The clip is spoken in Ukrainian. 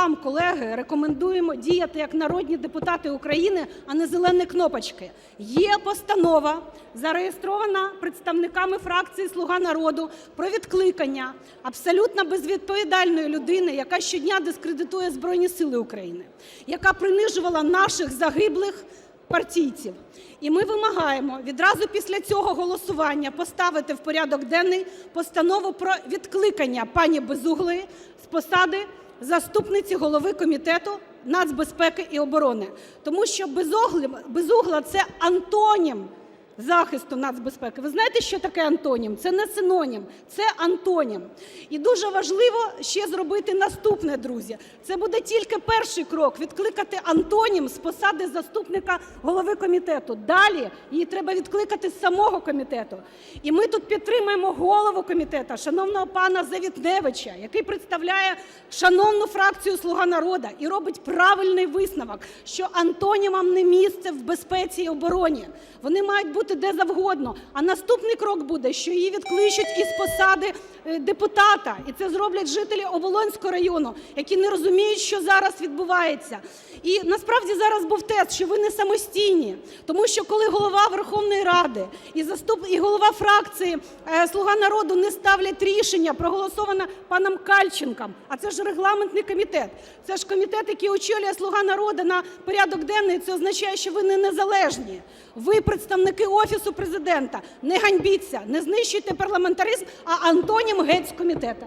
вам, колеги, рекомендуємо діяти як народні депутати України, а не зелені кнопочки. Є постанова, зареєстрована представниками фракції "Слуга народу", про відкликання абсолютно безвідповідальної людини, яка щодня дискредитує Збройні Сили України, яка принижувала наших загиблих партійців. І ми вимагаємо відразу після цього голосування поставити в порядок денний постанову про відкликання пані Безуглої з посади заступниці голови Комітету нацбезпеки і оборони. Тому що Безугла – це антонім захисту нацбезпеки. Ви знаєте, що таке антонім? Це не синонім, це антонім. І дуже важливо ще зробити наступне, друзі. Це буде тільки перший крок – відкликати антонім з посади заступника голови комітету. Далі її треба відкликати з самого комітету. І ми тут підтримуємо голову комітету, шановного пана Завітневича, який представляє шановну фракцію "Слуга народу" і робить правильний висновок, що антонімам не місце в безпеці і обороні. Вони мають бути де завгодно. А наступний крок буде, що її відкличуть із посади е, депутата. І це зроблять жителі Оболонського району, які не розуміють, що зараз відбувається. І насправді зараз був тест, що ви не самостійні. Тому що коли голова Верховної Ради і заступ... і голова фракції е, "Слуга народу" не ставлять рішення, проголосоване паном Кальченком, а це ж регламентний комітет, це ж комітет, який очолює "Слуга народу" на порядок денний, це означає, що ви не незалежні. Ви представники Офісу Президента. Не ганьбіться, не знищуйте парламентаризм, а антонім геть з комітету.